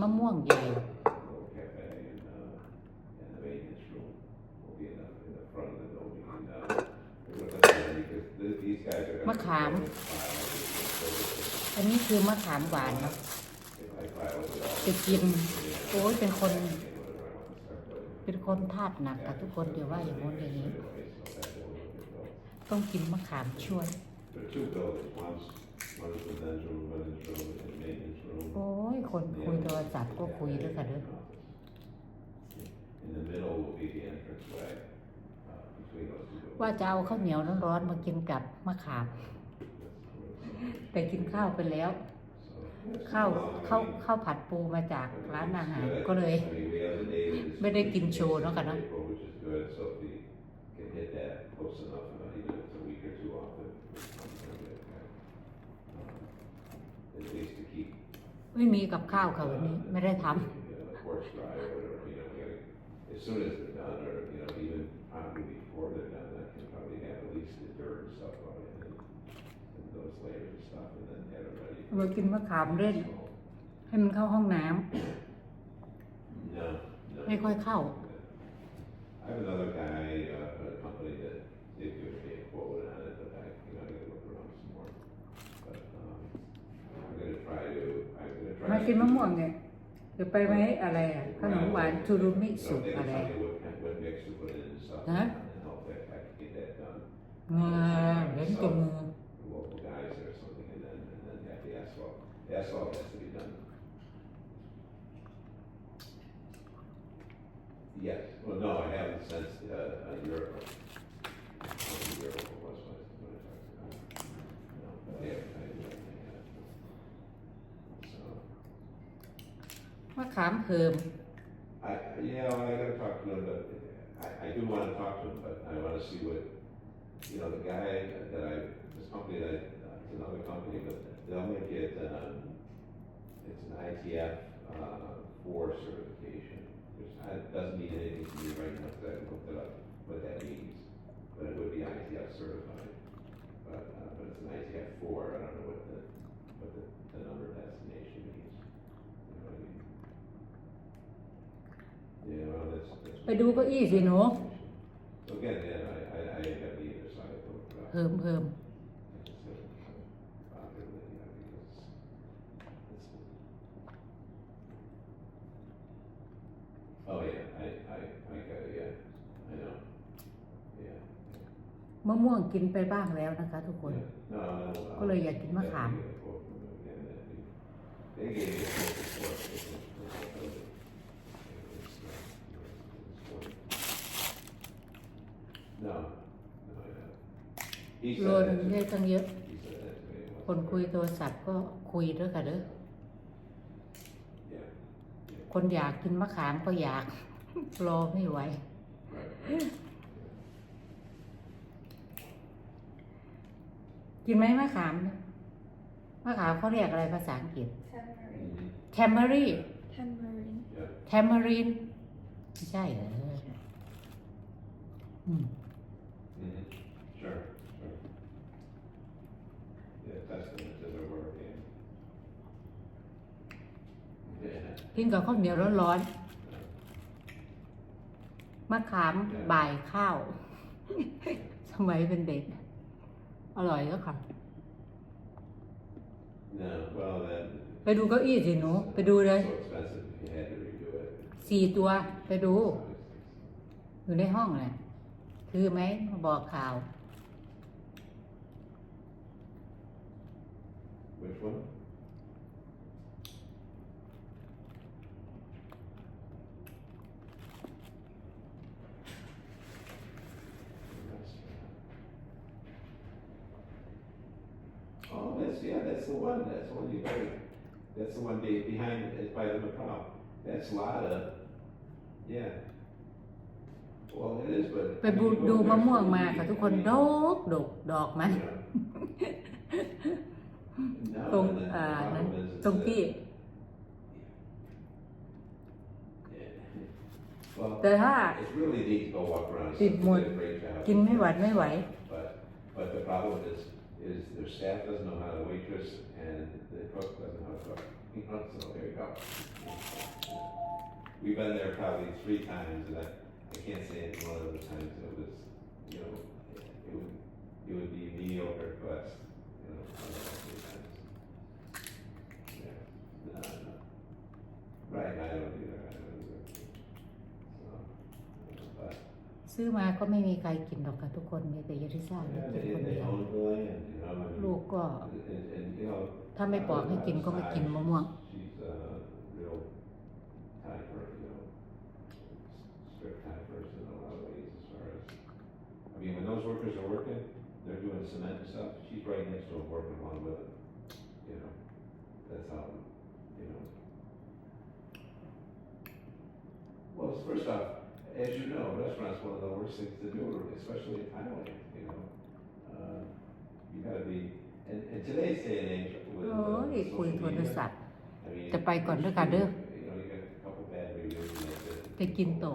มะม่วงใหญ่ มะขาม อันนี้คือมะขามหวานเนาะจะกิน โอ้ย เป็นคน เป็นคนธาตุหนักกับทุกคน เดี๋ยวว่าอย่างงู้นอย่างนี้ ต้องกินมะขามช่วยโอ้ย คนคุยโทรศัพท์ก็คุยด้วยกันด้วยว่าจะเอาข้าวเหนียวร้อนๆมากินกับมะขามแต่กินข้าวไปแล้วข้าวข้าวข้าวผัดปูมาจากร้านอาหาร ก็เลยไม่ได้กินโชว์เนาะกัะเนาะไม่มีกับข้าวค่ะวันนี้ไม่ได้ทำเรากินมะขามเล่นให้มันเข้าห้องน้ำไม่ค่อยเข้ากินมะม่วงไงหรือไปไหมอะไรอ่ะขนมหวานทูรุมิสุอะไรนะงามเห็นตัมือเ y e ถามเพิ่ม I, you I gotta talk to but I, do wanna talk to him, but I wanna see what, you know, the guy that I, this company that, uh, it's another company, but they'll make it, um, it's an ITF, uh, four certification, which I, doesn't mean anything to me right now, cause I haven't looked it up, what that means. But it would be ITF certified, but, uh, but it's an ITF four, I don't know what the, what the, the number of destination ไปดูก็อี้สิหนูเพิ่มเพิ่มมะม่วงกินไปบ้างแล้วนะคะทุกคน ก็เลยอยากกินมะขามโลนได้ตั้งเยอะ คนคุยโทรศัพท์ก็คุยด้วยกันเด้อ คนอยากกินมะขามก็อยาก รอไม่ไหว กินไหมมะขาม มะขามเขาเรียกอะไรภาษาอังกฤษ แทมเบอรี่แทมเบอรีนใช่เหรอกินกับข้าวเหนียวร้อนๆ มะขาม บ่ายข้าว สมัยเป็นเด็ก อร่อย้วค่ะ ไปดูเก้าอี้สิหนู ไปดูเลยสี่ตัว ไปดู อยู่ในห้องเลยคือไหมมาบอกข่าว Which one? Oh, that's yeah, that's the one. That's the one you made. That's the one day behind it by the Macau. That's a l o t of Yeah. ไปดูมะม่วงมาค่ะทุกคนดกดกดอกมันตรงอ่านั้นตรงที่แต่ถ้าติดหมดกินไม่หวัดไม่ไหว is their staff doesn't know how to waitress and the cook doesn't know how to cook. so there you go. We've been there probably three times, and I, I can't say it's one of the times it was, you know, it would it would be me or ซื้อมาก็ไม่มีใครกินหรอกค่ะทุกคนมีแต่ยาริซ่าที่กินคนเดียวลูกก็ถ้าไม่บอกให้กินก็ไม่กินมะม่วงเ Well, first off, as you know, restaurants one of the worst things to do, especially in Thailand. You know, uh, you got to be. And, and today's day and age with uh, social โทร media, ศจะไปก่อนด้วยกันเด้อ y o ไปกินต่อ